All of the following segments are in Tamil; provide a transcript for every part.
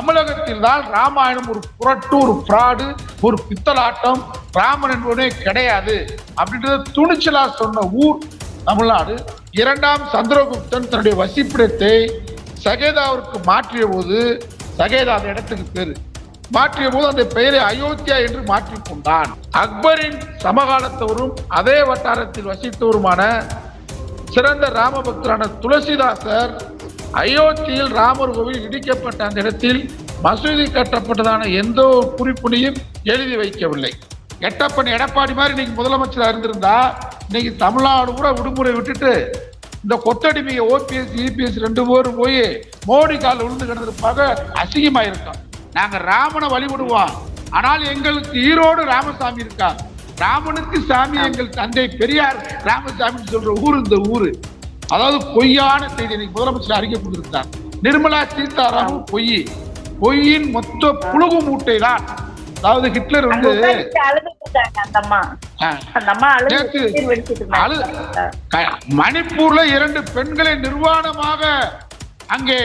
தமிழகத்தில் தான் ராமாயணம் ஒரு புரட்டு ஒரு ஃப்ராடு ஒரு பித்தலாட்டம். ராமன் என்பவனே கிடையாது. அப்படின்றத துணிச்சலா சொன்ன ஊர் தமிழ்நாடு. இரண்டாம் சந்திரகுப்தன் தன்னுடைய வசிப்பிடத்தை சகேதாவிற்கு மாற்றிய போது சகேதா அந்த இடத்துக்கு பேரு. மாற்றிய போது அந்த பெயரை அயோத்தியா என்று மாற்றிக் கொண்டான். அக்பரின் சமகாலத்தவரும் அதே வட்டாரத்தில் வசித்தவருமான சிறந்த ராமபக்தரான துளசிதாசர் அயோத்தியில் ராமர் கோவில் இடிக்கப்பட்ட அந்த இடத்தில் மசூதி கட்டப்பட்டதான எந்த குறிப்பினையும் எழுதி வைக்கவில்லை. எட்டப்பன் எடப்பாடி மாதிரி இன்னைக்கு முதலமைச்சராக இருந்திருந்தா இன்னைக்கு தமிழ்நாடு கூட விடுமுறை விட்டுட்டு இந்த கொத்தடிமையை ஓபிஎஸ் இபிஎஸ் ரெண்டு பேரும் போய் மோடி காலில் விழுந்து கிடந்திருப்பாங்க அசிங்கமா இருக்கும் நாங்க ராமனை வழிபடுவோம். ஆனால் எங்களுக்கு ஈரோடு ராமசாமி இருக்கார் ராமனுக்கு சாமி எங்கள் தந்தை பெரியார் ராமசாமின்னு சொல்ற ஊர் இந்த ஊரு. அதாவது பொய்யான செய்தி இன்னைக்கு முதலமைச்சர் அறிக்கை கொடுத்திருக்கிறார். நிர்மலா சீதாராமன் பொய். பொய்யின் மொத்த புழுகு மூட்டை தான் அதாவது ஹிட்லர் வந்து மணிப்பூர்ல இரண்டு பெண்களை நிர்வாணமாக அங்கே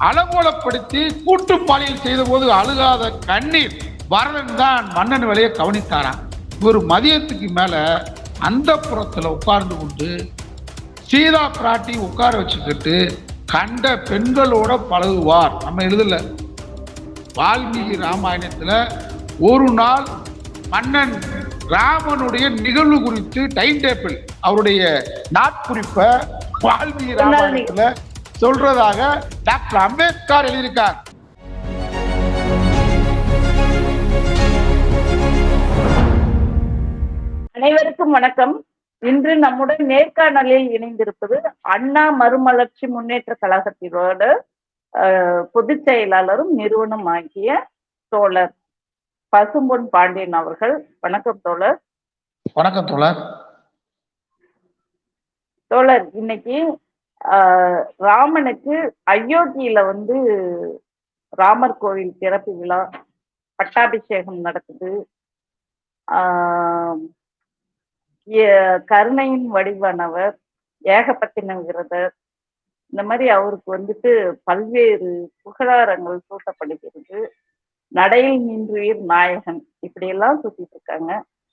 அலங்கோலப்படுத்தி கூட்டு பாலியல் செய்த போது அழுகாத கண்ணீர் வரதன் தான் மன்னன் வேலையை கவனித்தாராம். இவர் மதியத்துக்கு மேல அந்த புறத்துல உட்கார்ந்து கொண்டு சீதா பிராட்டி உட்கார வச்சுக்கிட்டு கண்ட பெண்களோட பழகுவார். நம்ம எழுதல. வால்மீகி ராமாயணத்துல ஒரு நாள் மன்னன் ராமனுடைய நிகழ்வு குறித்து டைம் டேபிள் அவருடைய நாட்குறிப்பை வால்மீகி ராமாயணத்துல சொல்றதாக டாக்டர் அம்பேத்கர் எழுதியிருக்கார். அனைவருக்கும் வணக்கம். இன்று நம்முடன் நேர்காணலில் இணைந்திருப்பது அண்ணா மறுமலர்ச்சி முன்னேற்ற கழகத்தினோட பொதுச் செயலாளரும் நிறுவனம் ஆகிய தோழர் பசும்பொன் பாண்டியன் அவர்கள். வணக்கம் தோழர். வணக்கம் தோழர். தோழர் இன்னைக்கு ஆஹ், ராமனுக்கு அயோத்தியில வந்து ராமர் கோவில் திறப்பு விழா பட்டாபிஷேகம் நடக்குது. ஆஹ், கருணையின் வடிவானவர் ஏகபத்தின விரதர் இந்த மாதிரி அவருக்கு வந்துட்டு பல்வேறு புகழாரங்கள் சூட்டப்படுகிறது. நடையில் நின்றுயிர் நாயகன் இப்படியெல்லாம் சுத்திட்டு இருக்காங்க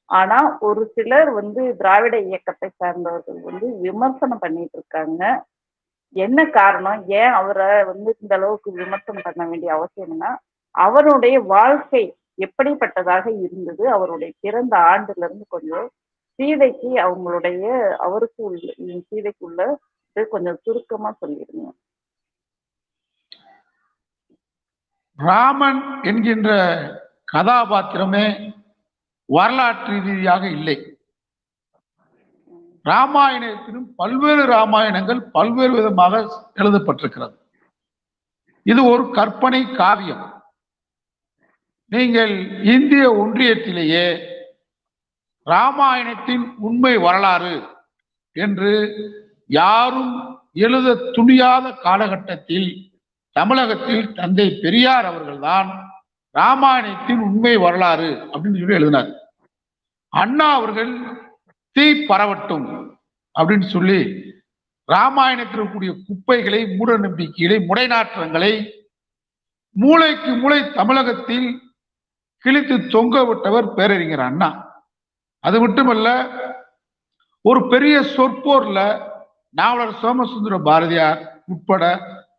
ஆனா ஒரு சிலர் வந்து திராவிட இயக்கத்தை சார்ந்தவர்கள் வந்து விமர்சனம் பண்ணிட்டு இருக்காங்க என்ன காரணம்? ஏன் அவரை வந்து இந்த அளவுக்கு விமர்சனம் பண்ண வேண்டிய அவசியம்னா அவருடைய வாழ்க்கை எப்படிப்பட்டதாக இருந்தது? அவருடைய பிறந்த ஆண்டுல இருந்து கொஞ்சம் சீதைக்கு அவங்களுடைய அவருக்கு உள்ள சீதைக்குள்ள கொஞ்சம் சுருக்கமா சொல்லிடுங்க ராமன் என்கின்ற கதாபாத்திரமே வரலாற்று ரீதியாக இல்லை. ராமாயணத்திலும் பல்வேறு ராமாயணங்கள் பல்வேறு விதமாக எழுதப்பட்டிருக்கிறது. இது ஒரு கற்பனை காவியம். நீங்கள் இந்திய ஒன்றியத்திலேயே ராமாயணத்தின் உண்மை வரலாறு என்று யாரும் எழுத துணியாத காலகட்டத்தில் தமிழகத்தில் தந்தை பெரியார் அவர்கள்தான் ராமாயணத்தின் உண்மை வரலாறு அப்படின்னு சொல்லி எழுதினார். அண்ணா அவர்கள் தீ பரவட்டும் அப்படின்னு சொல்லி ராமாயணத்தில் இருக்கக்கூடிய குப்பைகளை மூட நம்பிக்கைகளை முடைநாற்றங்களை மூளைக்கு மூளை தமிழகத்தில் கிழித்து தொங்க விட்டவர் பேரறிஞர் அண்ணா. அது மட்டுமல்ல ஒரு பெரிய சொற்போர்ல நாவலர் சோமசுந்தர பாரதியார் உட்பட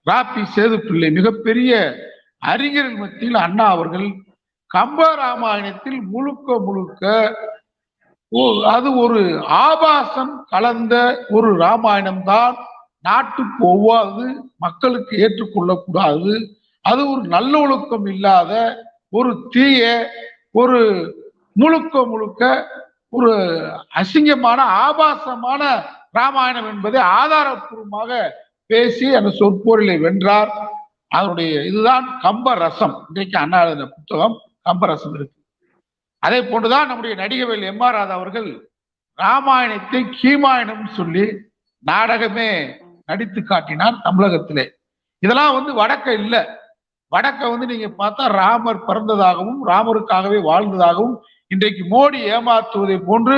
ராபி சேதுப்பிள்ளை மிகப்பெரிய அறிஞர்கள் மத்தியில் அண்ணா அவர்கள் கம்ப ராமாயணத்தில் முழுக்க முழுக்க ஓ- அது ஒரு ஆபாசம் கலந்த ஒரு ராமாயணம் தான் நாட்டுக்கு ஒவ்வாது மக்களுக்கு ஏற்றுக்கொள்ளக்கூடாது. அது ஒரு நல்ல ஒழுக்கம் இல்லாத ஒரு தீய ஒரு முழுக்க முழுக்க ஒரு அசிங்கமான ஆபாசமான ராமாயணம் என்பதை ஆதாரப்பூர்வமாக பேசி அந்த சொற்பொருளை வென்றார். அதனுடைய இதுதான் கம்ப ரசம். இன்றைக்கு அண்ணா எழுதின புத்தகம் கம்ப ரசம் இருக்கு. அதே போன்றுதான் நம்முடைய நடிகவேல் எம் ஆர் ராதா அவர்கள் ராமாயணத்தை கீமாயணம் சொல்லி நாடகமே நடித்து காட்டினார் தமிழகத்திலே. இதெல்லாம் வந்து வடக்க இல்லை. வடக்க வந்து நீங்க பார்த்தா ராமர் பிறந்ததாகவும் ராமருக்காகவே வாழ்ந்ததாகவும் இன்றைக்கு மோடி ஏமாற்றுவதை போன்று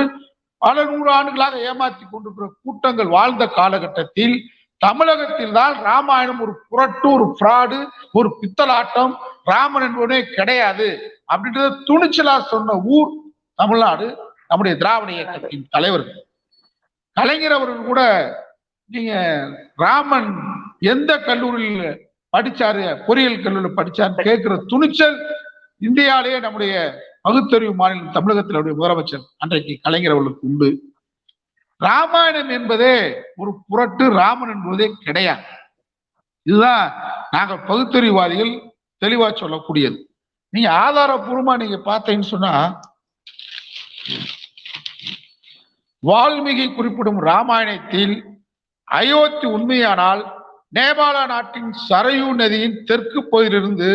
பல நூறு ஆண்டுகளாக ஏமாற்றி கொண்டிருக்கிற கூட்டங்கள் வாழ்ந்த காலகட்டத்தில் தமிழகத்தில் தான் ராமாயணம் ஒரு புரட்டு ஒரு ஃப்ராடு ஒரு பித்தலாட்டம். ராமன் என்பவனே கிடையாது. அப்படின்றத துணிச்சலா சொன்ன ஊர் தமிழ்நாடு நம்முடைய திராவிட இயக்கத்தின் தலைவர்கள். கலைஞர் அவர்கள் கூட நீங்க ராமன் எந்த கல்லூரியில் படிச்சாரு பொறியியல் கல்லூரியில் படிச்சாருன்னு கேட்கிற துணிச்சல் இந்தியாலேயே நம்முடைய பகுத்தறிவு மாநிலம் தமிழகத்தினுடைய முதலமைச்சர் அன்றைக்கு கலைஞர் அவர்களுக்கு உண்டு. ராமாயணம் என்பதே ஒரு புரட்டு ராமன் என்பதே கிடையாது. இதுதான் நாங்கள் பகுத்தறிவாதிகள் தெளிவா சொல்லக்கூடியது. நீங்க ஆதாரபூர்வமா நீங்க பார்த்தீங்கன்னு சொன்னா வால்மீகி குறிப்பிடும் ராமாயணத்தில் அயோத்தி உண்மையானால் நேபாள நாட்டின் சரையூ நதியின் தெற்கு பகுதியிலிருந்து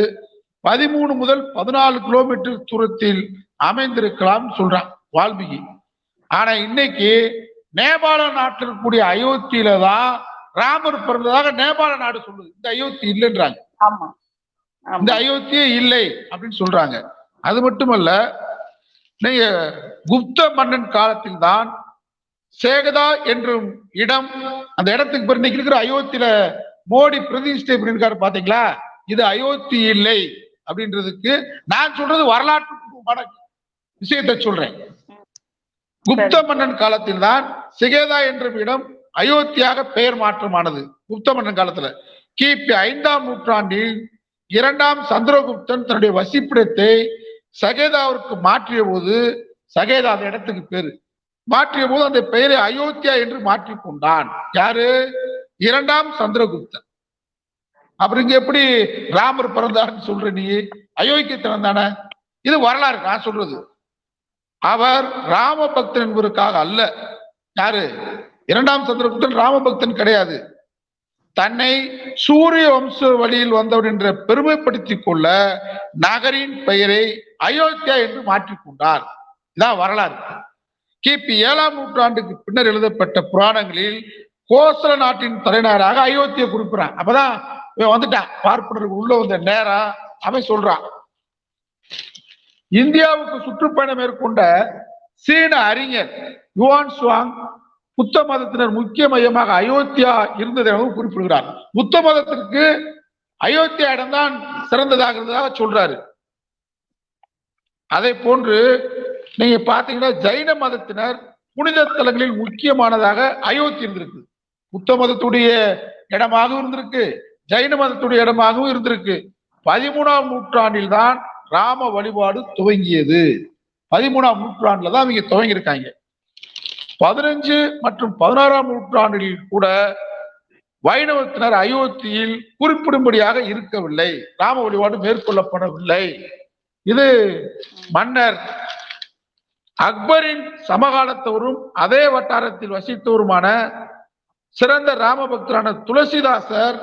பதிமூணு முதல் பதினாலு கிலோமீட்டர் தூரத்தில் அமைந்திருக்கலாம் சொல்றான் வால்மீகி. ஆனா இன்னைக்கு நேபாள நாட்டில் இருக்கக்கூடிய அயோத்தியில தான் ராமர் பிறந்ததாக நேபாள நாடு சொல்லுது. இந்த அயோத்தி இல்லைன்றாங்க. ஆமா. இந்த அயோத்தியே இல்லை அப்படின்னு சொல்றாங்க. அது மட்டுமல்ல நீங்க குப்த மன்னன் காலத்தில் தான் சேகதா என்றும் இடம் அந்த இடத்துக்கு பிறகு இன்னைக்கு இருக்கிற அயோத்தியில மோடி பிரதிஷ்டை பண்ணிருக்காரு பாத்தீங்களா? இது அயோத்தி இல்லை. அப்படின்றதுக்கு நான் சொல்றது வரலாற்று விஷயத்தை சொல்றேன். குப்த மன்னன் காலத்தில் தான் சிகேதா என்ற இடம் அயோத்தியாக பெயர் மாற்றமானது. குப்த மன்னன் காலத்துல. கிபி ஐந்தாம் நூற்றாண்டில் இரண்டாம் சந்திரகுப்தன் தன்னுடைய வசிப்பிடத்தை சகேதாவிற்கு மாற்றிய போது சகேதா அந்த இடத்துக்கு பேரு. மாற்றிய போது அந்த பெயரை அயோத்தியா என்று மாற்றிக் கொண்டான் யாரு? இரண்டாம் சந்திரகுப்தன். அப்புறம் இங்க எப்படி ராமர் பிறந்தார்னு சொல்ற நீ? அயோக்கியத்தனம் தானே? இது வரலாறு நான் சொல்றது. அவர் ராமபக்தன் என்பதற்காக அல்ல. யாரு? இரண்டாம் சந்திரகுப்தன் ராமபக்தன் கிடையாது. தன்னை சூரிய வம்ச வழியில் வந்தவர் என்ற பெருமைப்படுத்திக் கொள்ள நகரின் பெயரை அயோத்தியா என்று மாற்றிக்கொண்டார் இதான் வரலாறு. கிபி ஏழாம் நூற்றாண்டுக்கு பின்னர் எழுதப்பட்ட புராணங்களில் கோசல நாட்டின் தலைநகராக அயோத்தியை குறிப்பிடறான் அப்பதான் இவன் வந்துட்டான் பார்ப்பனருக்கு உள்ள வந்த நேரம் அவன் சொல்றான். இந்தியாவுக்கு சுற்றுப்பயணம் மேற்கொண்ட சீன அறிஞர் யுவான் சுவாங் புத்த மதத்தினர் முக்கிய மையமாக அயோத்தியா இருந்தது எனவும் குறிப்பிடுகிறார். புத்த மதத்திற்கு அயோத்தியா இடம்தான் சிறந்ததாக இருந்ததாக சொல்றாரு. அதை போன்று நீங்க பாத்தீங்கன்னா ஜைன மதத்தினர் புனித தலங்களில் முக்கியமானதாக அயோத்தி இருந்திருக்கு. புத்த மதத்துடைய இடமாகவும் இருந்திருக்கு. ஜைன மதத்துடைய இடமாகவும் இருந்திருக்கு. பதிமூணாம் நூற்றாண்டில் தான் ராம வழிபாடு துவங்கியது. பதிமூணாம் நூற்றாண்டுல தான் அவங்க துவங்கி இருக்காங்க பதினஞ்சு மற்றும் பதினாறாம் நூற்றாண்டில் கூட வைணவத்தினர் அயோத்தியில் குறிப்பிடும்படியாக இருக்கவில்லை. ராம வழிபாடு மேற்கொள்ளப்படவில்லை. இது மன்னர் அக்பரின் சமகாலத்தவரும் அதே வட்டாரத்தில் வசித்தவருமான சிறந்த ராமபக்தரான துளசிதாசர்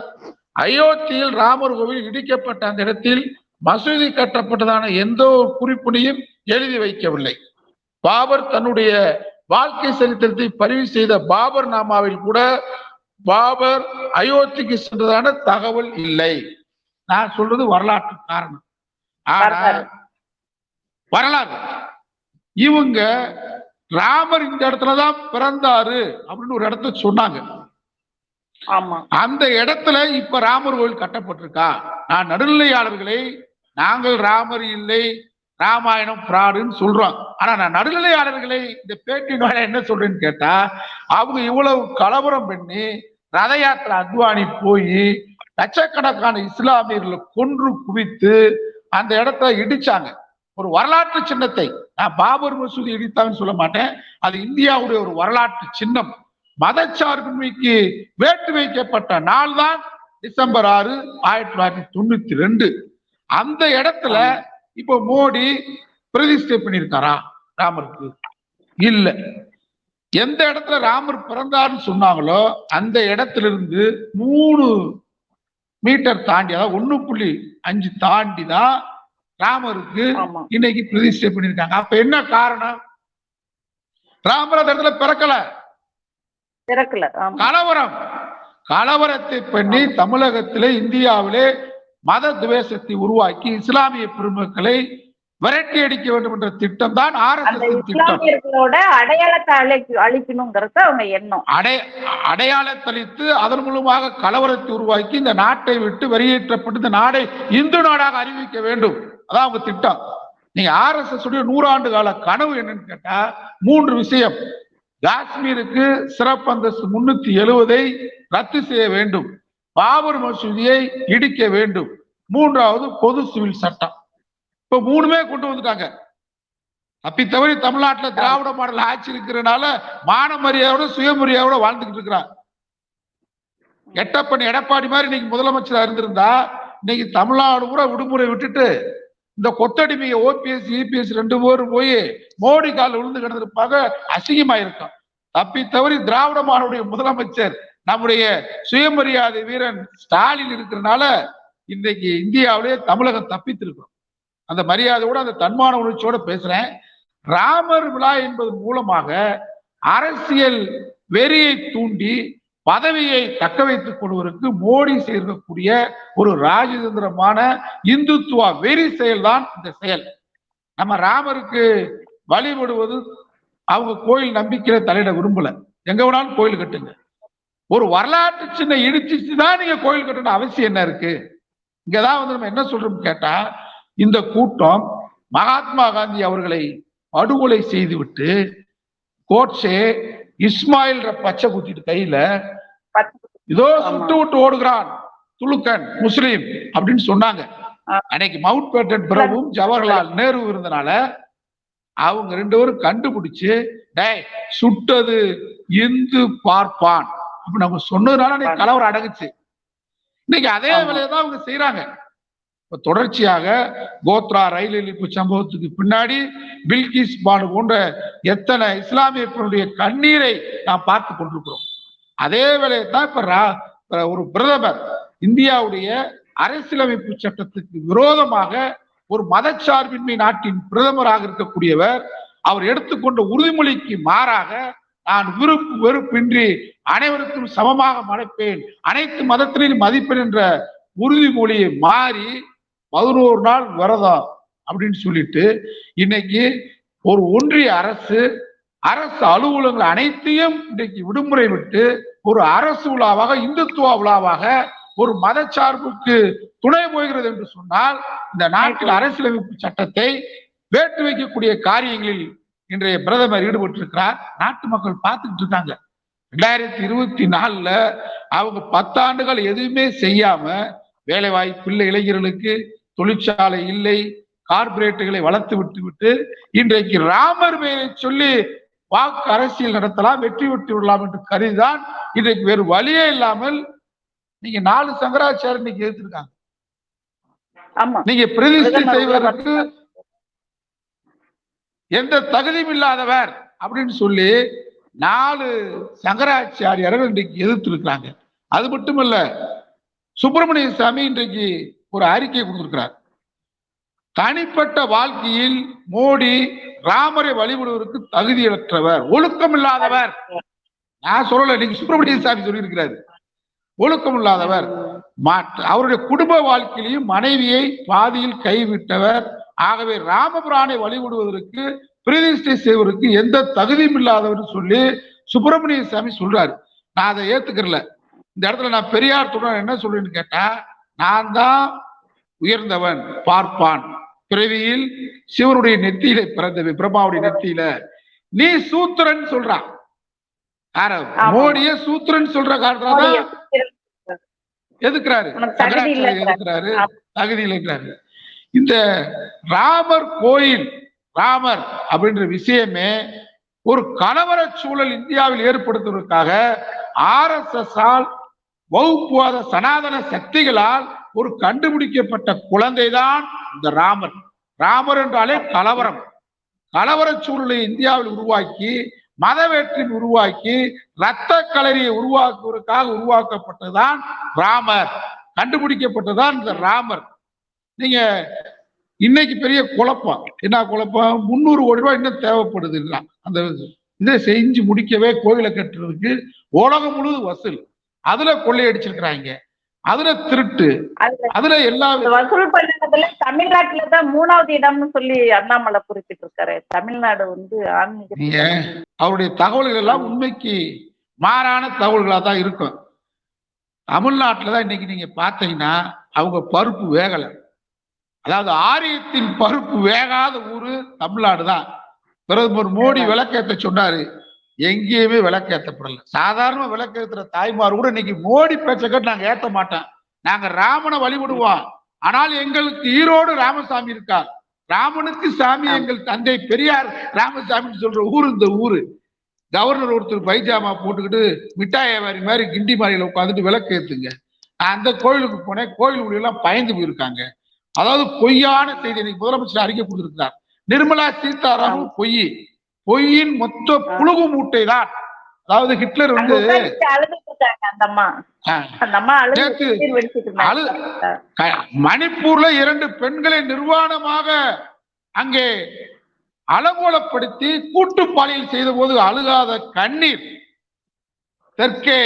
அயோத்தியில் ராமர் கோவில் இடிக்கப்பட்ட அந்த இடத்தில் மசூதி கட்டப்பட்டதான எந்த ஒரு குறிப்பினையும் எழுதி வைக்கவில்லை. பாபர் தன்னுடைய வாழ்க்கை சரித்திரத்தை பதிவு செய்த பாபர் நாமாவில் கூட பாபர் அயோத்திக்கு சென்றதான தகவல் இல்லை. நான் சொல்றது வரலாற்று காரணம். ஆனா வரலாறு. இவங்க ராமர் இந்த இடத்துலதான் பிறந்தாரு அப்படின்னு ஒரு இடத்த சொன்னாங்க. அந்த இடத்துல இப்ப ராமர் கோவில் கட்டப்பட்டிருக்கா? நான் நடுநிலையாளர்களை நாங்கள் ராமர் இல்லை ராமாயணம் பிராடுன்னு சொல்றோம். ஆனா நான் நடுநிலையாளர்களை இந்த பேட்டியின் என்ன சொல்றேன்னு கேட்டா அவங்க இவ்வளவு கலவரம் பண்ணி ரத யாத்திரை அத்வானி போய் லட்சக்கணக்கான இஸ்லாமியர்களை கொன்று குவித்து அந்த இடத்த இடிச்சாங்க. ஒரு வரலாற்று சின்னத்தை. நான் பாபர் மசூதி இடித்தாங்கன்னு சொல்ல மாட்டேன். அது இந்தியாவுடைய ஒரு வரலாற்று சின்னம். மதச்சார்பின்மைக்கு வேட்டு வைக்கப்பட்ட நாள் தான் டிசம்பர் ஆறு ஆயிரத்தி தொள்ளாயிரத்தி தொண்ணூத்தி ரெண்டு. அந்த இடத்துல இப்ப மோடி பிரதிஷ்டை பண்ணியிருக்காரா? ராமருக்கு இல்ல. எந்த இடத்துல ராமர் பிறந்தார்னு சொன்னாங்களோ அந்த இடத்துல இருந்து மூணு மீட்டர் தாண்டி அதாவது ஒண்ணு புள்ளி அஞ்சு தாண்டி தான் ராமருக்கு இன்னைக்கு பிரதிஷ்டை பண்ணியிருக்காங்க. அப்ப என்ன காரணம்? ராமர் அந்த இடத்துல பிறக்கல. திறக்கல. கலவரம். கலவரத்தை பண்ணி தமிழகத்திலே இந்தியாவிலே மத துவேஷத்தை உருவாக்கி இஸ்லாமிய பெருமக்களை விரட்டி அடிக்க வேண்டும் என்ற திட்டம் தான் ஆர் எஸ் இஸ்லாமியர்களோட அடையாளத்தை அழைக்கு அழிக்கணுங்கிறது அவங்க எண்ணம். அடை அடையாளத்தளித்து அதன் மூலமாக கலவரத்தை உருவாக்கி இந்த நாட்டை விட்டு வெளியேற்றப்பட்டு இந்த நாடை இந்து நாடாக அறிவிக்க வேண்டும். அதான் அவங்க திட்டம். நீங்க ஆர் எஸ் எஸ் உடைய நூறாண்டு கால கனவு என்னன்னு கேட்டா மூன்று விஷயம். காஷ்மீருக்கு சிறப்பு அந்தஸ்து முன்னூத்தி எழுவதை ரத்து செய்ய வேண்டும். பாபர் மசூதியை இடிக்க வேண்டும். மூன்றாவது பொது சிவில் சட்டம். இப்ப மூணுமே கொண்டு வந்துட்டாங்க. அப்படி தவிர தமிழ்நாட்டுல திராவிட மாடல் ஆட்சி இருக்கிறனால மான மரியாதையோட சுயமரியாதையோட வாழ்ந்துகிட்டு இருக்கிறான் எட்டப்பன் எடப்பாடி மாதிரி இன்னைக்கு முதலமைச்சரா இருந்திருந்தா இன்னைக்கு தமிழ்நாடு பூரா விடுமுறை விட்டுட்டு இந்த கொத்தடிமையை ஓபிஎஸ் இபிஎஸ் ரெண்டு பேரும் போய் மோடி கால விழுந்து கிடந்திருப்பாங்க அசிங்கமாயிருக்கும். தப்பி தவறி திராவிட மாடலுடைய முதலமைச்சர் நம்முடைய சுயமரியாதை வீரன் ஸ்டாலின் இருக்கிறனால இன்றைக்கு இந்தியாவிலேயே தமிழகம் தப்பித்திருக்கிறோம். அந்த மரியாதையோட அந்த தன்மான உணர்ச்சியோட பேசுறேன். ராமர் விழா என்பது மூலமாக அரசியல் வெறியை தூண்டி பதவியை தக்க வைத்துக் கொள்வதற்கு மோடி செய்திருக்கக்கூடிய ஒரு ராஜதந்திரமான இந்துத்துவ வெறி செயல்தான் இந்த செயல். நம்ம ராமருக்கு வழிபடுவது அவங்க கோயில் நம்பிக்கையில தலையிட விரும்பல. எங்க வேணாலும் கோயில் கட்டுங்க. ஒரு வரலாற்று சின்ன இடிச்சிச்சு தான் நீங்க கோயில் கட்டணும் அவசியம் என்ன இருக்கு? இங்கதான் வந்து நம்ம என்ன சொல்றோம் கேட்டா இந்த கூட்டம் மகாத்மா காந்தி அவர்களை படுகொலை செய்துவிட்டு கோட்சே இஸ்மாயில் பச்சை குத்திட்டு கையில இதோ சுட்டு விட்டு ஓடுகிறான். துலுக்கன் முஸ்லீம் அப்படின்னு சொன்னாங்க. அன்னைக்கு மவுண்ட் பேட்டன் பிரபுவும் ஜவஹர்லால் நேரு இருந்தனால அவங்க ரெண்டு பேரும் கண்டுபிடிச்சு டேய் சுட்டது இந்து பார்ப்பான். அப்படி நம்ம சொன்னதுனால கலவரம் அடங்குச்சு. இன்னைக்கு அதே. வேலையை தான் அவங்க செய்யறாங்க தொடர்ச்சியாக கோத்ரா ரயில் இழிப்பு சம்பவத்துக்கு பின்னாடி பில்கிஸ் பானு போன்ற எத்தனை இஸ்லாமியர்களுடைய கண்ணீரை நாம் பார்த்து கொண்டிருக்கிறோம். அதே வேலையை தான் இப்ப ஒரு பிரதமர் இந்தியாவுடைய அரசியலமைப்பு சட்டத்துக்கு விரோதமாக ஒரு மதச்சார்பின்மை நாட்டின் பிரதமராக இருக்கக்கூடியவர் அவர் எடுத்துக்கொண்ட உறுதிமொழிக்கு மாறாக நான் விருப்பு வெறுப்பின்றி அனைவருக்கும் சமமாக மதிப்பேன் அனைத்து மதத்தினையும் மதிப்பேன் என்ற உறுதிமொழியை மாறி பதினோரு நாள் விரதம் அப்படின்னு சொல்லிட்டு இன்னைக்கு ஒரு ஒன்றிய அரசு அரசு அலுவலகங்கள் அனைத்தையும் இன்றைக்கு விடுமுறை விட்டு ஒரு அரசு விழாவாக இந்துத்துவ விழாவாக ஒரு மதச்சார்புக்கு துணை போகிறது என்று சொன்னால் இந்த நாட்டில் அரசியலமைப்பு சட்டத்தை வேட்டு வைக்கக்கூடிய காரியங்களில் இன்றைய பிரதமர் ஈடுபட்டிருக்கிறார். நாட்டு மக்கள் பார்த்துக்கிட்டு இருக்காங்க. ரெண்டாயிரத்தி இருபத்தி நாலுல அவங்க பத்தாண்டுகள் எதுவுமே செய்யாம வேலை வாய்ப்பு இல்லை இளைஞர்களுக்கு தொழிற்சாலை இல்லை கார்பரேட்டுகளை வளர்த்து விட்டு விட்டு இன்றைக்கு ராமர் பெயரை சொல்லி வாக்கு அரசியல் நடத்தலாம் வெற்றி பெற்று விடலாம் என்று கருதிதான் இன்றைக்கு வேறு வழியே இல்லாமல் நீங்க நாலு சங்கராச்சாரம் இன்னைக்கு எதிர்த்திருக்காங்க. நீங்க பிரதிஷ்டை செய்வதற்கு எந்த தகுதியும் இல்லாதவர் அப்படின்னு சொல்லி நாலு சங்கராச்சாரியார்கள் இன்றைக்கு எதிர்த்து இருக்கிறாங்க அது மட்டும் இல்ல சுப்பிரமணிய சாமி இன்றைக்கு ஒரு அறிக்கை கொடுத்திருக்கிறார். தனிப்பட்ட வாழ்க்கையில் மோடி ராமரை வழிபடுவதற்கு தகுதியற்றவர் ஒழுக்கம் இல்லாதவர் நான் சொல்லல நீங்க சுப்பிரமணிய சாமி சொல்லியிருக்கிறாரு. ஒழுக்கம் இல்லாதவர் மாற்று அவருடைய குடும்ப வாழ்க்கையிலையும் மனைவியை பாதியில் கைவிட்டவர். ஆகவே ராமபுரானை வழிபடுவதற்கு பிரதிஷ்டை செய்வதற்கு எந்த தகுதியும் இல்லாதவர் சொல்லி சுப்பிரமணிய சாமி சொல்றாரு. நான் அதை ஏத்துக்கிறல. இந்த இடத்துல நான் பெரியார் தொடர் என்ன சொல்றேன்னு கேட்டா நான் தான் உயர்ந்தவன் பார்ப்பான். பிறவியில் சிவனுடைய நெத்தியில பிறந்தவன் பிரம்மாவுடைய நெத்தியில. நீ சூத்திரன் சொல்றான். மோடிய சூத்திரன் சொல்ற காரணம் எதுக்குறாரு? எதுக்குறாரு? ஆமா. தகுதி இல்லைங்கிறாரு இந்த ராமர் கோயில் ராமர் அப்படின்ற விஷயமே ஒரு கலவர சூழல் இந்தியாவில் ஏற்படுத்துவதற்காக ஆர் எஸ் எஸ் ஆல் வகுப்புவாத சனாதன சக்திகளால் ஒரு கண்டுபிடிக்கப்பட்ட குழந்தைதான் இந்த ராமர். ராமர் என்றாலே கலவரம். கலவர சூழலை இந்தியாவில் உருவாக்கி மத வேற்றின் உருவாக்கி இரத்த களரியை உருவாக்குவதற்காக உருவாக்கப்பட்டதுதான் ராமர். கண்டுபிடிக்கப்பட்டதுதான் இந்த ராமர். நீங்க இன்னைக்கு பெரிய குழப்பம். என்ன குழப்பம்? முந்நூறு கோடி ரூபாய் இன்னும் தேவைப்படுது அந்த இதை செஞ்சு முடிக்கவே கோயிலை கட்டுறதுக்கு உலகம் முழுவதும் வசூல். அதுல கொள்ளையடிச்சிருக்கிறாங்க. அதுல திருட்டு. அதுல எல்லா வசூல் பண்ணதுல தமிழ்நாட்டுல தான் மூணாவது இடம்னு சொல்லி அண்ணாமலை குறிப்பிட்டிருக்காரு. தமிழ்நாடு வந்து ஆன்மீக அவருடைய தகவல்கள் எல்லாம் உண்மைக்கு மாறான தகவல்களா தான் இருக்கும். தமிழ்நாட்டுல தான் இன்னைக்கு நீங்க பார்த்தீங்கன்னா அவங்க பருப்பு வேகல. அதாவது ஆரியத்தின் பருப்பு வேகாத ஊரு தமிழ்நாடு தான். பிரதமர் மோடி விளக்கேத்த சொன்னாரு. எங்கேயுமே விளக்கேற்றப்படல சாதாரண விளக்கேத்துற தாய்மார் கூட இன்னைக்கு மோடி பேச்ச கேட்டு நாங்கள் ஏற்ற மாட்டோம். நாங்கள் ராமனை வழிபடுவோம். ஆனால் எங்களுக்கு ஈரோடு ராமசாமி இருக்கார். ராமனுக்கு சாமி எங்கள் தந்தை பெரியார். ராமசாமின்னு சொல்ற ஊர் இந்த ஊரு. கவர்னர் ஒருத்தர் பைஜாமா போட்டுக்கிட்டு மிட்டாய் வியாபாரி மாதிரி கிண்டி மாலையில உட்காந்துட்டு விளக்கு ஏத்துங்க நான் அந்த கோயிலுக்கு போனேன். கோயில் எல்லாம் பயந்து போயிருக்காங்க. அதாவது பொய்யான செய்தி இன்னைக்கு முதலமைச்சர் அறிக்கை கொடுத்திருக்கிறார். நிர்மலா சீதாராமன் பொய். பொய்யின் மொத்த புழுகு மூட்டை தான் அதாவது ஹிட்லர் வந்து மணிப்பூர்ல இரண்டு பெண்களை நிர்வாணமாக அங்கே அலங்கோலப்படுத்தி கூட்டு பாலியல் செய்த போது அழுகாத கண்ணீர். தெற்கே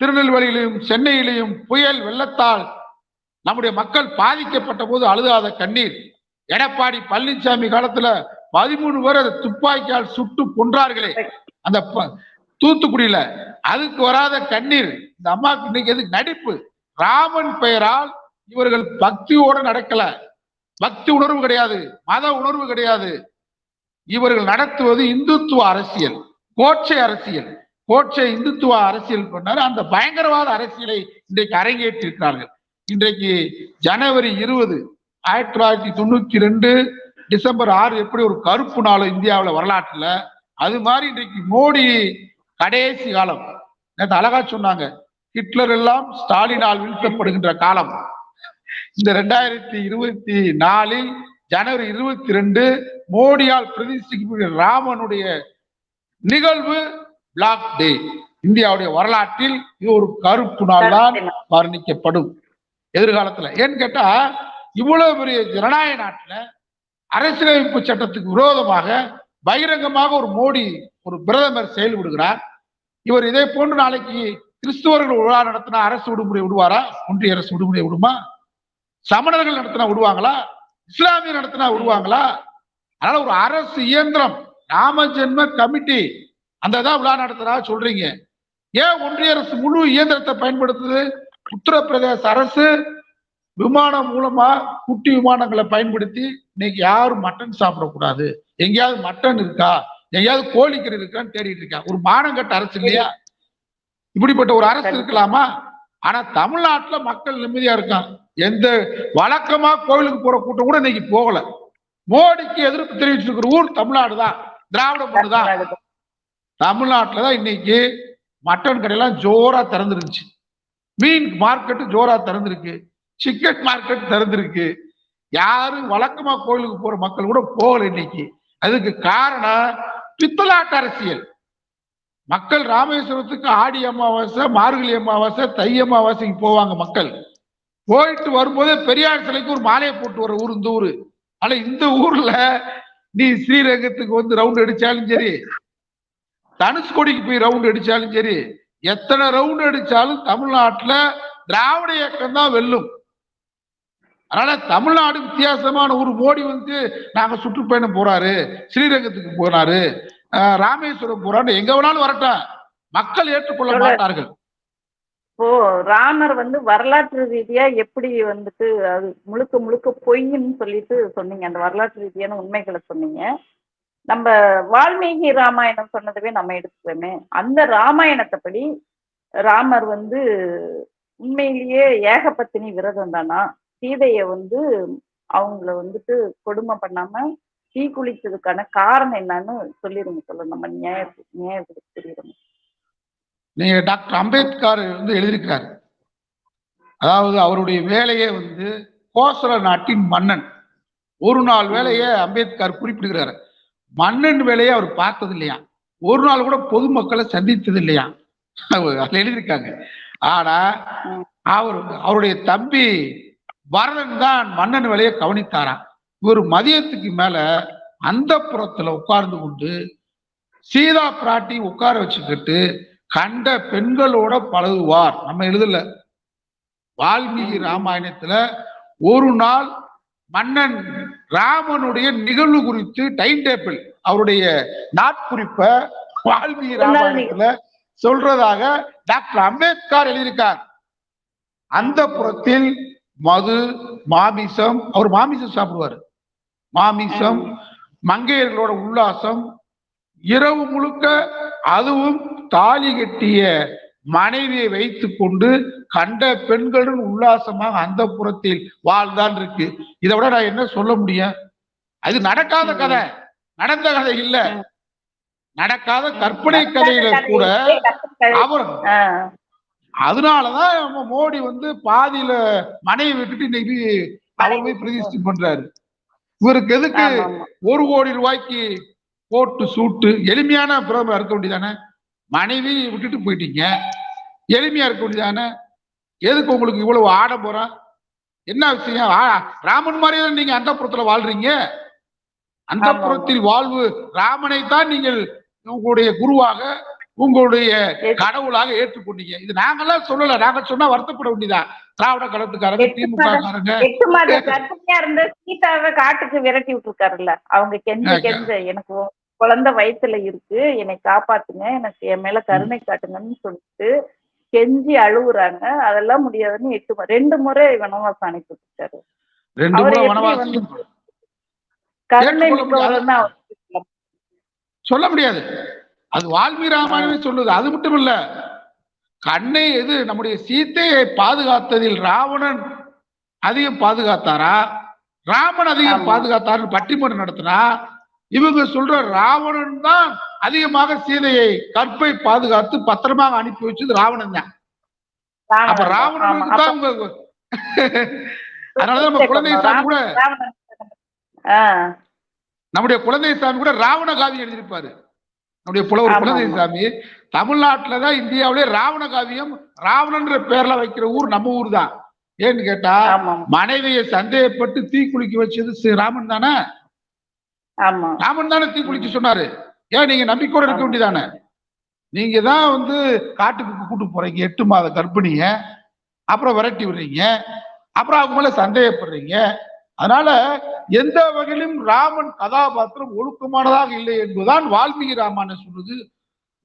திருநெல்வேலியிலும் சென்னையிலும் புயல் வெள்ளத்தால் நம்முடைய மக்கள் பாதிக்கப்பட்ட போது அழுகாத கண்ணீர். எடப்பாடி பழனிசாமி காலத்துல பதிமூணு பேர் அதை துப்பாக்கியால் சுட்டு கொன்றார்களே. அந்த ப- தூத்துக்குடியில அதுக்கு வராத கண்ணீர். இந்த அம்மாவுக்கு இன்னைக்கு எதுக்கு நடிப்பு? ராமன் பெயரால் இவர்கள் பக்தியோட நடக்கல. பக்தி உணர்வு கிடையாது மத உணர்வு கிடையாது. இவர்கள் நடத்துவது இந்துத்துவ அரசியல் கோட்சை அரசியல். கோட்சை இந்துத்துவ அரசியல் பண்ணாரு. அந்த பயங்கரவாத அரசியலை இன்றைக்கு அரங்கேற்றிருக்கிறார்கள். இன்றைக்கு ஜனவரி இருபது ஆயிரத்தி தொள்ளாயிரத்தி தொண்ணூத்தி ரெண்டு டிசம்பர் ஆறு எப்படி ஒரு கருப்பு நாள் இந்தியாவுல வரலாற்றுல அது மாதிரி இன்றைக்கு மோடி கடைசி காலம். நேற்று அழகா சொன்னாங்க ஹிட்லர் எல்லாம் ஸ்டாலினால் வீழ்த்தப்படுகின்ற காலம். இந்த ரெண்டாயிரத்தி இருபத்தி நாலில் ஜனவரி இருபத்தி ரெண்டு மோடியால் பிரதிஷ்டிக்கக்கூடிய ராமனுடைய நிகழ்வு பிளாக் டே இந்தியாவுடைய வரலாற்றில் இது ஒரு கருப்பு நாள். தான் வர்ணிக்கப்படும் எதிர்காலத்துல. ஏன்னு கேட்டா இவ்வளவு பெரிய ஜனநாயக நாட்டுல அரசியலமைப்பு சட்டத்துக்கு விரோதமாக பகிரங்கமாக ஒரு மோடி ஒரு பிரதமர் செயல்படுகிறார் இவர் இதே போன்று நாளைக்கு கிறிஸ்துவர்கள் விழா நடத்தினா அரசு விடுமுறை விடுவாரா? ஒன்றிய அரசு விடுமுறை விடுமா? சமணர்கள் நடத்தினா விடுவாங்களா? இஸ்லாமிய நடத்தினா விடுவாங்களா? அதனால ஒரு அரசு இயந்திரம் ராம ஜென்ம கமிட்டி அந்த தான் விழா நடத்துறா சொல்றீங்க. ஏன் ஒன்றிய அரசு முழு இயந்திரத்தை பயன்படுத்துது? உத்தரப்பிரதேச அரசு விமானம் மூலமா குட்டி விமானங்களை பயன்படுத்தி இன்னைக்கு யாரும் மட்டன் சாப்பிடக்கூடாது. எங்கேயாவது மட்டன் இருக்கா? எங்கேயாவது கோழிக்கறி இருக்கான்னு தேடிட்டு இருக்கா? ஒரு மானங்கட்ட அரசு இல்லையா? இப்படிப்பட்ட ஒரு அரசு இருக்கலாமா? ஆனா தமிழ்நாட்டுல மக்கள் நிம்மதியா இருக்காங்க. எந்த வழக்கமா கோவிலுக்கு போற கூட்டம் கூட இன்னைக்கு போகல. மோடிக்கு எதிர்ப்பு தெரிவிச்சிருக்கிற ஊர் தமிழ்நாடு தான். திராவிட மண்ணு தான். தமிழ்நாட்டுல தான் இன்னைக்கு மட்டன் கடையெல்லாம் ஜோரா திறந்துருந்துச்சு. மீன் மார்க்கெட் ஜோரா திறந்திருக்கு. Chicken market திறந்திருக்கு. யாரும் வழக்கமா கோயிலுக்கு போற மக்கள் கூட போகல இன்னைக்கு. அதுக்கு காரணம் பித்தலாட்ட அரசியல். மக்கள் ராமேஸ்வரத்துக்கு ஆடி அமாவாசை மார்கழி அமாவாசை தை அமாவாசைக்கு போவாங்க மக்கள். போயிட்டு வரும்போதே பெரியார் சிலைக்கு ஒரு மாலையை போட்டு வர ஊர் இந்த ஊரு. ஆனா இந்த ஊர்ல நீ ஸ்ரீரங்கத்துக்கு வந்து ரவுண்ட் அடிச்சாலும் சரி தனுஷ்கோடிக்கு போய் ரவுண்ட் அடிச்சாலும் சரி எத்தனை ரவுண்ட் அடிச்சாலும் தமிழ்நாட்டுல திராவிட இயக்கம் தான் வெல்லும். அதனால தமிழ்நாடு வித்தியாசமான ஒரு மோடி வந்து நாங்க சுற்றுப்பயணம் போறாரு ஸ்ரீரங்கத்துக்கு போறாரு அஹ் ராமேஸ்வரம் போறாரு எங்க வேணாலும் வரட்டும் மக்கள் ஏற்றுக்கொள்ள மாட்டார்கள். இப்போ ராமர் வந்து வரலாற்று ரீதியா எப்படி வந்துட்டு அது முழுக்க முழுக்க பொய்ன்னு சொல்லிட்டு சொன்னீங்க. அந்த வரலாற்று ரீதியான உண்மைகளை சொன்னீங்க. நம்ம வால்மீகி ராமாயணம் சொன்னதவே நம்ம எடுத்துக்கோமே அந்த ராமாயணத்தைப்படி ராமர் வந்து உண்மையிலேயே ஏகபத்தினி விரதம் தானா? சீதைய வந்து அவங்கள வந்துட்டு கொடுமை பண்ணாம தீ குளிச்சதுக்கான காரணம் என்னன்னு சொல்லிருங்க சொல்ல நம்ம நியாய நியாயத்துக்கு புரியுறோம் நீங்க டாக்டர் அம்பேத்கர் வந்து எழுதியிருக்கிறார் அதாவது அவருடைய வேலையே வந்து கோசல நாட்டின் மன்னன். ஒரு நாள் வேலையை அம்பேத்கர் குறிப்பிடுகிறார். மன்னன் வேலையை அவர் பார்த்தது இல்லையா ஒரு நாள் கூட பொதுமக்களை சந்தித்தது இல்லையா அவர் அதுல எழுதியிருக்காங்க. ஆனா அவர் அவருடைய தம்பி பரதன் தான் மன்னன் வேலையை கவனித்தாராம். இவர் மதியத்துக்கு மேல அந்த புறத்துல உட்கார்ந்து கொண்டு சீதா பிராட்டி உட்கார வச்சுக்கிட்டு கண்ட பெண்களோட பழகுவார். நம்ம எழுதல. வால்மீகி ராமாயணத்துல ஒரு நாள் மன்னன் ராமனுடைய நிகழ்வு குறித்து டைம் டேபிள் அவருடைய நாட்குறிப்பை வால்மீகி ராமாயணத்துல சொல்றதாக டாக்டர் அம்பேத்கர் எழுதியிருக்கார். அந்த புறத்தில் மது மாமிசம் அவர் மாமிசம் சாப்பிடுவாரு. மாமிசம் மங்கையர்களோட உல்லாசம் இரவு முழுக்க அதுவும் தாலி கட்டிய மனைவியை வைத்துக் கொண்டு கண்ட பெண்களுடன் உல்லாசமாக அந்த புறத்தில் வாழ்தான் இருக்கு. இதை விட நான் என்ன சொல்ல முடியும்? அது நடக்காத கதை. நடந்த கதை இல்ல. நடக்காத கற்பனை கதையில கூட அவர் அதனாலதான் மோடி வந்து பாதியில மனைவி விட்டுட்டு இன்னைக்கு அவர் போய் பிரதிஷ்டை பண்றாரு. இவருக்கு எதுக்கு. ஒரு கோடி ரூபாய்க்கு போட்டு சூட்டு எளிமையான பிரதமர் இருக்க வேண்டியதானே? மனைவி விட்டுட்டு போயிட்டீங்க. எளிமையா இருக்க வேண்டியதானே? எதுக்கு உங்களுக்கு இவ்வளவு ஆடம்பரம் என்ன விஷயம்? ராமன் மாதிரியே நீங்க அந்த புறத்துல வாழ்றீங்க அந்த. புறத்தில் வாழ்வு ராமனை தான் நீங்கள் உங்களுடைய குருவாக உங்களுடைய கடவுளாக ஏற்றுக்கொண்டீங்க. இது நாங்கெல்லாம் சொல்லல. நாங்க சொன்னா வருத்தப்பட வேண்டியதா திராவிட கழகத்துக்காரங்க திமுக காரங்க. எட்டு மாத கர்ப்பிணியா இருந்த சீதாவை காட்டுக்கு விரட்டி விட்டுருக்காருல்ல. அவங்க கெஞ்ச கெஞ்ச எனக்கு குழந்தை வயித்துல இருக்கு. என்னை காப்பாத்துங்க. எனக்கு என் மேல கருணை காட்டுங்கன்னு சொல்லிட்டு கெஞ்சி அழுவுறாங்க. அதெல்லாம் முடியாதுன்னு எட்டு ரெண்டு முறை வனவாசம் அனுப்பி வந்து- கருணை. சொல்ல முடியாது. அது வால்மீகி ராமாயணமே சொல்லுது. அது மட்டும் இல்ல கண்ணை எது? நம்முடைய சீத்தையை பாதுகாத்ததில் ராவணன் அதிகம் பாதுகாத்தாரா? ராமன் அதிகம் ஆமா. பாதுகாத்தாருன்னு பட்டிமன்றம் நடத்தினா இவங்க சொல்ற ராவணன் தான் அதிகமாக சீதையை கற்பை பாதுகாத்து பத்திரமாக அனுப்பி வச்சது ராவணன் தான். அப்ப. ராவணனுக்கு தான் உங்க அதனாலதான் நம்ம குழந்தை சாமி கூட நம்முடைய குழந்தை சாமி கூட ராவண காவியம் எழுதியிருப்பாரு. நம்முடைய புலவர் ஆமா. சாமி தமிழ்நாட்டுல தான் இந்தியாவிலே ராவண காவியம் ராவணன்ற பேர்ல வைக்கிற ஊர் நம்ம ஊர் தான் ஏன்னு கேட்டா மனைவியை சந்தேகப்பட்டு தீ குளிக்க வச்சது ராமன் தானே? ராமன் தானே தீ குளிக்க சொன்னாரு. ஏன் நீங்க நம்பிக்கையோட இருக்க. வேண்டியதானே? நீங்க தான் வந்து காட்டுக்கு கூட்டு போறீங்க எட்டு மாத கர்ப்பிணிய அப்புறம் விரட்டி விடுறீங்க அப்புறம் அவங்க மேல சந்தேகப்படுறீங்க அதனால எந்த வகையிலும் ராமன் கதாபாத்திரம் ஒழுக்கமானதாக இல்லை என்பதுதான் வால்மீகி ராமாயணம் சொல்லுது.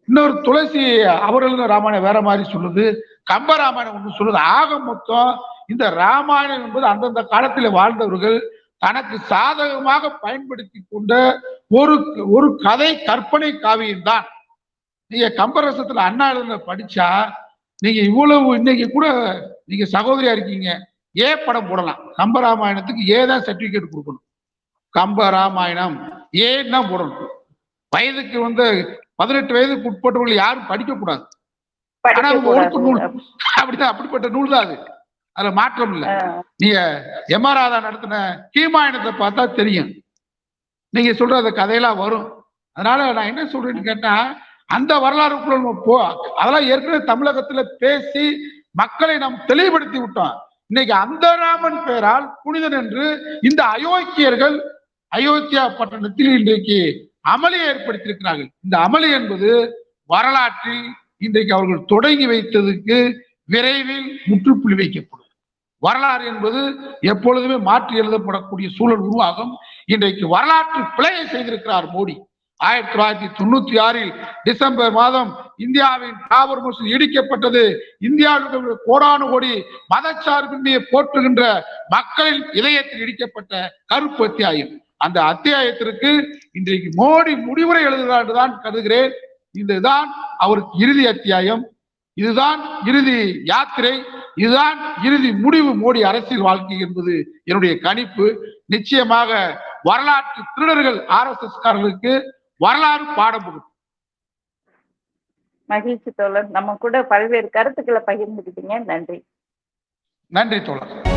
இன்னொரு துளசி அவர்களுக்கு ராமாயணம் வேற மாதிரி சொல்லுது. கம்பராமாயணம் ஒன்று சொல்லுது. ஆக மொத்தம் இந்த ராமாயணம் என்பது அந்தந்த காலத்தில் வாழ்ந்தவர்கள் தனக்கு சாதகமாக பயன்படுத்தி கொண்ட ஒரு ஒரு கதை கற்பனை காவியம் தான். நீங்க கம்பரசத்துல அண்ணா எழுதுன படிச்சா நீங்க இவ்வளவு இன்னைக்கு கூட நீங்க சகோதரியா இருக்கீங்க. ஏ படம் போடலாம். கம்ப ராமாயணத்துக்கு ஏ தான் சர்டிபிகேட் கொடுக்கணும். கம்ப ராமாயணம் ஏன்னு தான் போடணும். வயதுக்கு வந்து பதினெட்டு வயதுக்கு உட்பட்டவர்கள் யாரும் படிக்க கூடாது ஆனா ஒழுக்க நூல் படிக்கக்கூடாது அப்படிதான் அப்படிப்பட்ட நூல் தான் அது. அதுல மாற்றம் இல்லை. நீங்க எம் ஆர் ராதா நடத்தின கீமாயணத்தை பார்த்தா தெரியும். நீங்க சொல்ற அந்த கதையெல்லாம் வரும். அதனால நான் என்ன சொல்றேன்னு கேட்டா அந்த வரலாறுக்குள்ள போ அதெல்லாம் ஏற்கனவே தமிழகத்துல பேசி மக்களை நாம் தெளிவுபடுத்தி விட்டோம். இன்னைக்கு அந்த ராமன் பெயரால் புனிதன் என்று இந்த அயோக்கியர்கள் அயோத்தியா பட்டணத்தில் இன்றைக்கு அமளி ஏற்படுத்தியிருக்கிறார்கள். இந்த அமளி என்பது வரலாற்றில் இன்றைக்கு அவர்கள் தொடங்கி வைத்ததுக்கு விரைவில் முற்றுப்புள்ளி வைக்கப்படும். வரலாறு என்பது எப்பொழுதுமே மாற்றி எழுதப்படக்கூடிய சூழல் உருவாகும். இன்றைக்கு வரலாற்று பிழையை செய்திருக்கிறார் மோடி. ஆயிரத்தி தொள்ளாயிரத்தி தொண்ணூத்தி ஆறில் டிசம்பர் மாதம் இந்தியாவின் தாபர் மசூதி இடிக்கப்பட்டது. இந்தியாவில் கோடானு கோடி மதச்சார்பின்மையை போற்றுகின்ற மக்களின் இதயத்தில் இடிக்கப்பட்ட கருப்பு அத்தியாயம். அந்த அத்தியாயத்திற்கு இன்றைக்கு மோடி முடிவுரை எழுதுகிறார் என்றுதான் கருதுகிறேன். இதுதான் அவருக்கு இறுதி அத்தியாயம். இதுதான் இறுதி யாத்திரை. இதுதான் இறுதி முடிவு மோடி அரசியல் வாழ்க்கை என்பது என்னுடைய கணிப்பு. நிச்சயமாக வரலாற்று திருடர்கள் ஆர் எஸ் எஸ் காரர்களுக்கு வரலாறு பாடம் புகும். மகிழ்ச்சி தோழர். நம்ம கூட பல்வேறு கருத்துக்களை பகிர்ந்துக்கிட்டீங்க. நன்றி. நன்றி தோழர்.